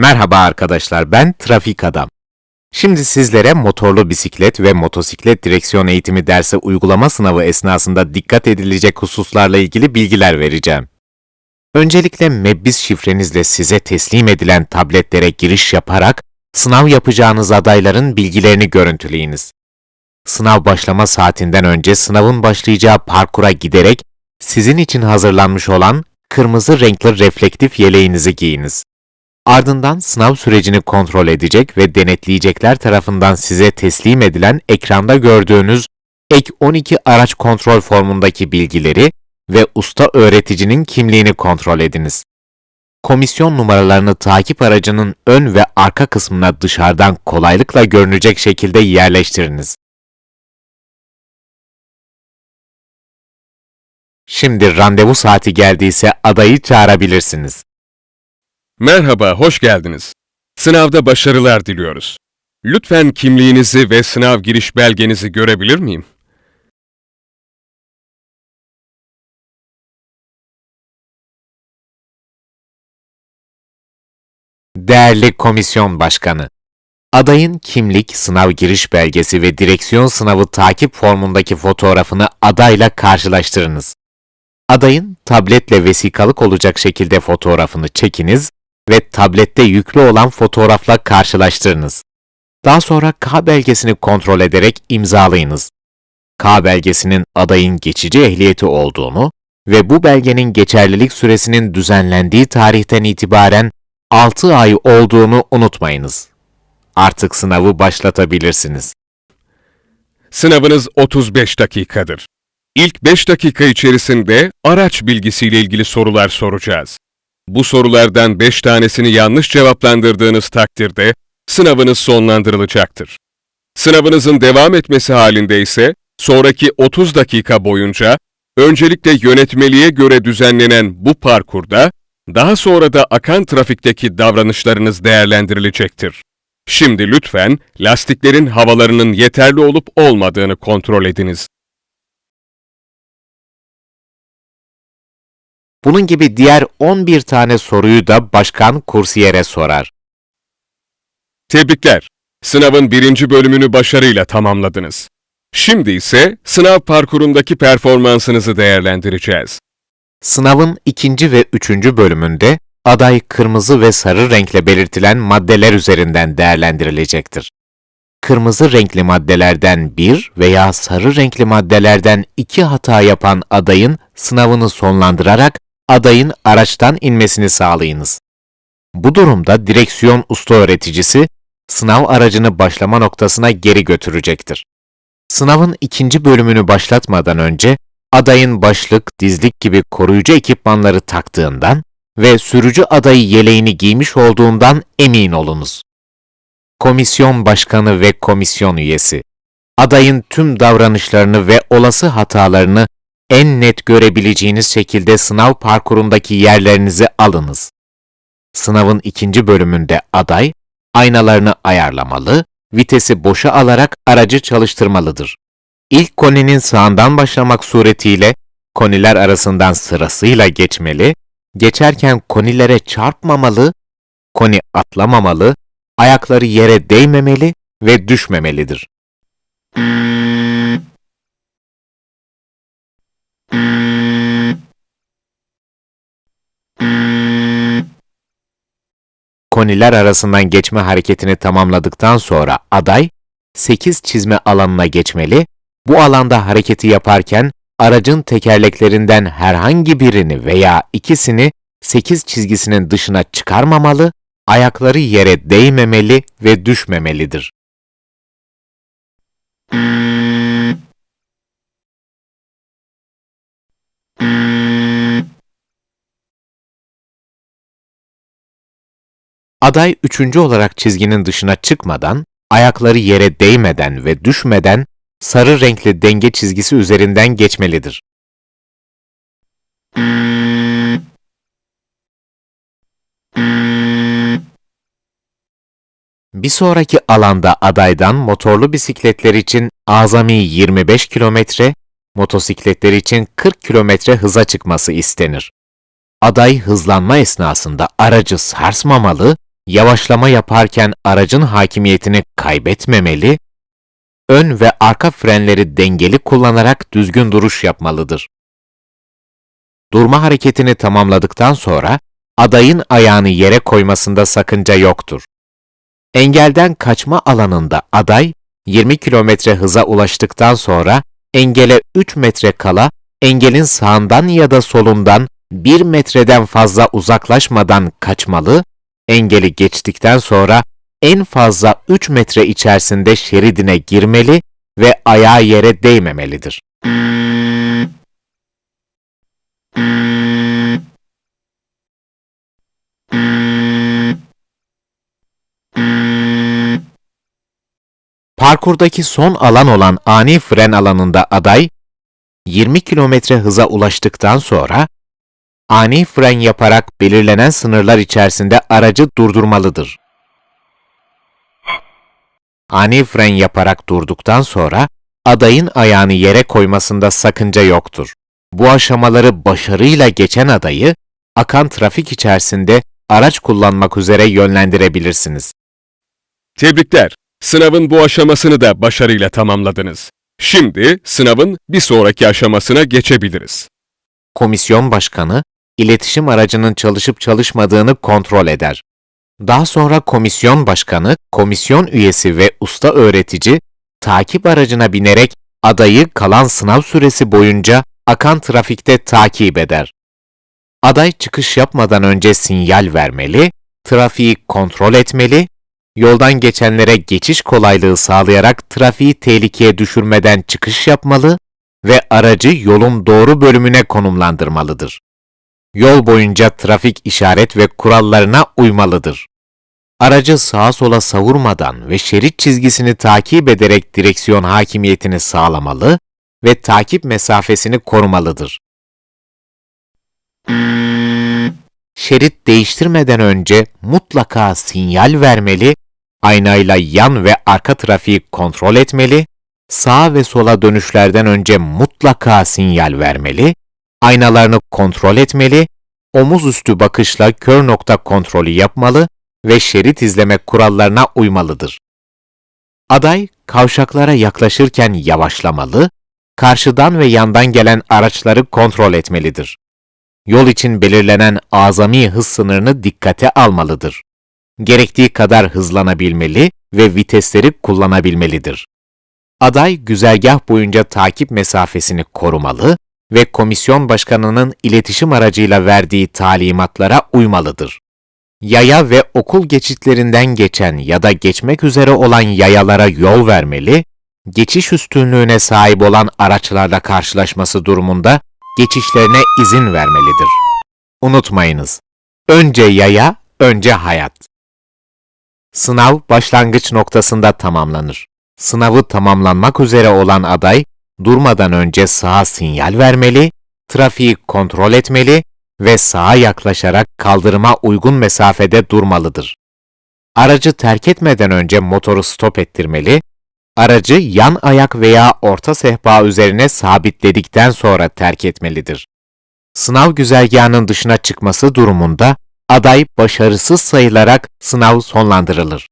Merhaba arkadaşlar, ben Trafik Adam. Şimdi sizlere motorlu bisiklet ve motosiklet direksiyon eğitimi dersi uygulama sınavı esnasında dikkat edilecek hususlarla ilgili bilgiler vereceğim. Öncelikle Mebbis şifrenizle size teslim edilen tabletlere giriş yaparak sınav yapacağınız adayların bilgilerini görüntüleyiniz. Sınav başlama saatinden önce sınavın başlayacağı parkura giderek sizin için hazırlanmış olan kırmızı renkli reflektif yeleğinizi giyiniz. Ardından sınav sürecini kontrol edecek ve denetleyecekler tarafından size teslim edilen ekranda gördüğünüz ek 12 araç kontrol formundaki bilgileri ve usta öğreticinin kimliğini kontrol ediniz. Komisyon numaralarını takip aracının ön ve arka kısmına dışarıdan kolaylıkla görünecek şekilde yerleştiriniz. Şimdi randevu saati geldiyse adayı çağırabilirsiniz. Merhaba, hoş geldiniz. Sınavda başarılar diliyoruz. Lütfen kimliğinizi ve sınav giriş belgenizi görebilir miyim? Değerli komisyon başkanı, adayın kimlik, sınav giriş belgesi ve direksiyon sınavı takip formundaki fotoğrafını adayla karşılaştırınız. Adayın tabletle vesikalık olacak şekilde fotoğrafını çekiniz ve tablette yüklü olan fotoğrafla karşılaştırınız. Daha sonra K belgesini kontrol ederek imzalayınız. K belgesinin adayın geçici ehliyeti olduğunu ve bu belgenin geçerlilik süresinin düzenlendiği tarihten itibaren 6 ay olduğunu unutmayınız. Artık sınavı başlatabilirsiniz. Sınavınız 35 dakikadır. İlk 5 dakika içerisinde araç bilgisiyle ilgili sorular soracağız. Bu sorulardan 5 tanesini yanlış cevaplandırdığınız takdirde sınavınız sonlandırılacaktır. Sınavınızın devam etmesi halinde ise sonraki 30 dakika boyunca öncelikle yönetmeliğe göre düzenlenen bu parkurda daha sonra da akan trafikteki davranışlarınız değerlendirilecektir. Şimdi lütfen lastiklerin havalarının yeterli olup olmadığını kontrol ediniz. Bunun gibi diğer 11 tane soruyu da başkan kursiyere sorar. Tebrikler. Sınavın birinci bölümünü başarıyla tamamladınız. Şimdi ise sınav parkurundaki performansınızı değerlendireceğiz. Sınavın ikinci ve üçüncü bölümünde aday kırmızı ve sarı renkle belirtilen maddeler üzerinden değerlendirilecektir. Kırmızı renkli maddelerden bir veya sarı renkli maddelerden iki hata yapan adayın sınavını sonlandırarak adayın araçtan inmesini sağlayınız. Bu durumda direksiyon usta öğreticisi sınav aracını başlama noktasına geri götürecektir. Sınavın ikinci bölümünü başlatmadan önce adayın başlık, dizlik gibi koruyucu ekipmanları taktığından ve sürücü adayı yeleğini giymiş olduğundan emin olunuz. Komisyon başkanı ve komisyon üyesi adayın tüm davranışlarını ve olası hatalarını en net görebileceğiniz şekilde sınav parkurundaki yerlerinizi alınız. Sınavın ikinci bölümünde aday, aynalarını ayarlamalı, vitesi boşa alarak aracı çalıştırmalıdır. İlk koninin sağından başlamak suretiyle koniler arasından sırasıyla geçmeli, geçerken konilere çarpmamalı, koni atlamamalı, ayakları yere değmemeli ve düşmemelidir. Koniler arasından geçme hareketini tamamladıktan sonra aday 8 çizme alanına geçmeli, bu alanda hareketi yaparken aracın tekerleklerinden herhangi birini veya ikisini 8 çizgisinin dışına çıkarmamalı, ayakları yere değmemeli ve düşmemelidir. Aday üçüncü olarak çizginin dışına çıkmadan, ayakları yere değmeden ve düşmeden sarı renkli denge çizgisi üzerinden geçmelidir. Bir sonraki alanda adaydan motorlu bisikletler için azami 25 kilometre, motosikletler için 40 kilometre hıza çıkması istenir. Aday hızlanma esnasında aracı sarsmamalı, yavaşlama yaparken aracın hakimiyetini kaybetmemeli, ön ve arka frenleri dengeli kullanarak düzgün duruş yapmalıdır. Durma hareketini tamamladıktan sonra adayın ayağını yere koymasında sakınca yoktur. Engelden kaçma alanında aday 20 kilometre hıza ulaştıktan sonra engele 3 metre kala engelin sağından ya da solundan 1 metreden fazla uzaklaşmadan kaçmalı, engeli geçtikten sonra en fazla 3 metre içerisinde şeridine girmeli ve ayağı yere değmemelidir. Parkurdaki son alan olan ani fren alanında aday, 20 kilometre hıza ulaştıktan sonra, ani fren yaparak belirlenen sınırlar içerisinde aracı durdurmalıdır. Ani fren yaparak durduktan sonra, adayın ayağını yere koymasında sakınca yoktur. Bu aşamaları başarıyla geçen adayı, akan trafik içerisinde araç kullanmak üzere yönlendirebilirsiniz. Tebrikler. Sınavın bu aşamasını da başarıyla tamamladınız. Şimdi sınavın bir sonraki aşamasına geçebiliriz. komisyon başkanı, iletişim aracının çalışıp çalışmadığını kontrol eder. Daha sonra komisyon başkanı, komisyon üyesi ve usta öğretici, takip aracına binerek adayı kalan sınav süresi boyunca akan trafikte takip eder. Aday çıkış yapmadan önce sinyal vermeli, trafiği kontrol etmeli, yoldan geçenlere geçiş kolaylığı sağlayarak trafiği tehlikeye düşürmeden çıkış yapmalı ve aracı yolun doğru bölümüne konumlandırmalıdır. Yol boyunca trafik işaret ve kurallarına uymalıdır. Aracı sağa sola savurmadan ve şerit çizgisini takip ederek direksiyon hakimiyetini sağlamalı ve takip mesafesini korumalıdır. Şerit değiştirmeden önce mutlaka sinyal vermeli, aynayla yan ve arka trafiği kontrol etmeli, sağa ve sola dönüşlerden önce mutlaka sinyal vermeli, aynalarını kontrol etmeli, omuz üstü bakışla kör nokta kontrolü yapmalı ve şerit izleme kurallarına uymalıdır. Aday, kavşaklara yaklaşırken yavaşlamalı, karşıdan ve yandan gelen araçları kontrol etmelidir. Yol için belirlenen azami hız sınırını dikkate almalıdır. Gerektiği kadar hızlanabilmeli ve vitesleri kullanabilmelidir. Aday güzergah boyunca takip mesafesini korumalı ve komisyon başkanının iletişim aracıyla verdiği talimatlara uymalıdır. Yaya ve okul geçitlerinden geçen ya da geçmek üzere olan yayalara yol vermeli, geçiş üstünlüğüne sahip olan araçlarla karşılaşması durumunda geçişlerine izin vermelidir. Unutmayınız, önce yaya, önce hayat. Sınav başlangıç noktasında tamamlanır. Sınavı tamamlanmak üzere olan aday, durmadan önce sağa sinyal vermeli, trafiği kontrol etmeli ve sağa yaklaşarak kaldırıma uygun mesafede durmalıdır. Aracı terk etmeden önce motoru stop ettirmeli, aracı yan ayak veya orta sehpa üzerine sabitledikten sonra terk etmelidir. Sınav güzergahının dışına çıkması durumunda aday başarısız sayılarak sınav sonlandırılır.